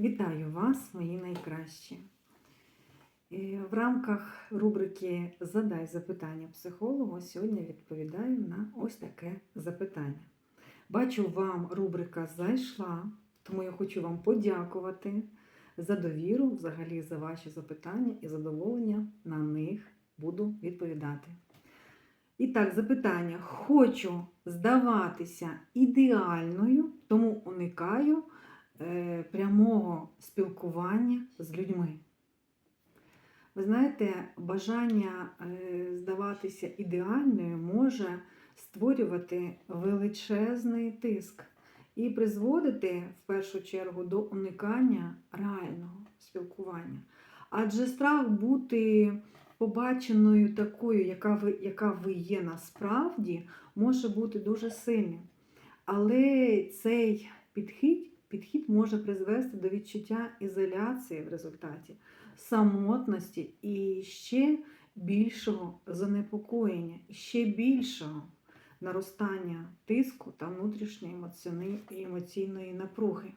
Вітаю вас, мої найкращі. Е, В рамках рубрики Задай запитання психологу сьогодні відповідаю на ось таке запитання. Бачу, вам рубрика зайшла, тому я хочу вам подякувати за довіру, взагалі за ваші запитання і задоволення на них буду відповідати. І так, запитання. Хочу здаватися ідеальною, тому уникаю прямого спілкування з людьми. Ви знаєте, бажання е, здаватися ідеальною може створювати величезний тиск і призводити в першу чергу до уникання реального спілкування. Адже страх бути побаченою такою, яка ви, яка ви є насправді, може бути дуже сильним. Але цей підхід, підхід може призвести до відчуття ізоляції в результаті, самотності і ще більшого занепокоєння, ще більшого наростання тиску та внутрішньої емоційної напруги.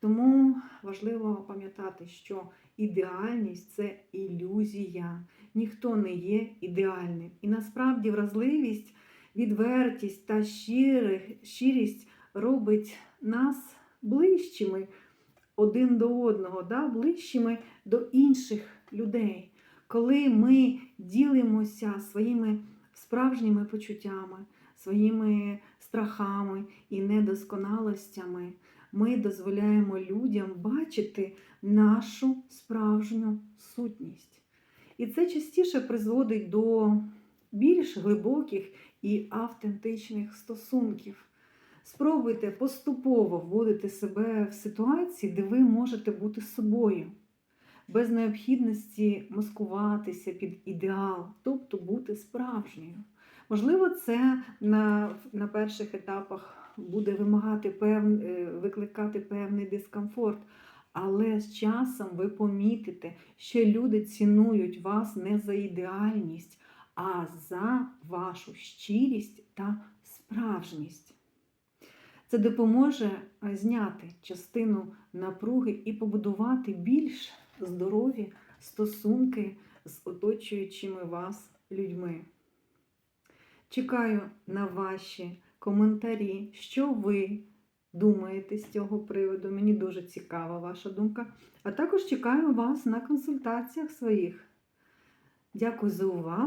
Тому важливо пам'ятати, що ідеальність це ілюзія. Ніхто не є ідеальним. І насправді вразливість, відвертість та щирість робить нас ближчими один до одного, да? ближчими до інших людей. Коли ми ділимося своїми справжніми почуттями, своїми страхами і недосконалостями, ми дозволяємо людям бачити нашу справжню сутність. І це частіше призводить до більш глибоких і автентичних стосунків. Спробуйте поступово вводити себе в ситуації, де ви можете бути собою, без необхідності маскуватися під ідеал, тобто бути справжньою. Можливо, це на, на перших етапах буде вимагати пев, е, викликати певний дискомфорт, але з часом ви помітите, що люди цінують вас не за ідеальність, а за вашу щирість та справжність. Це допоможе е, зняти частину напруги і побудувати більш здорові стосунки з оточуючими вас людьми. Чекаю на ваші коментарі, що ви думаєте з цього приводу. Мені дуже цікава ваша думка. А також чекаю вас на консультаціях своїх. Дякую за увагу.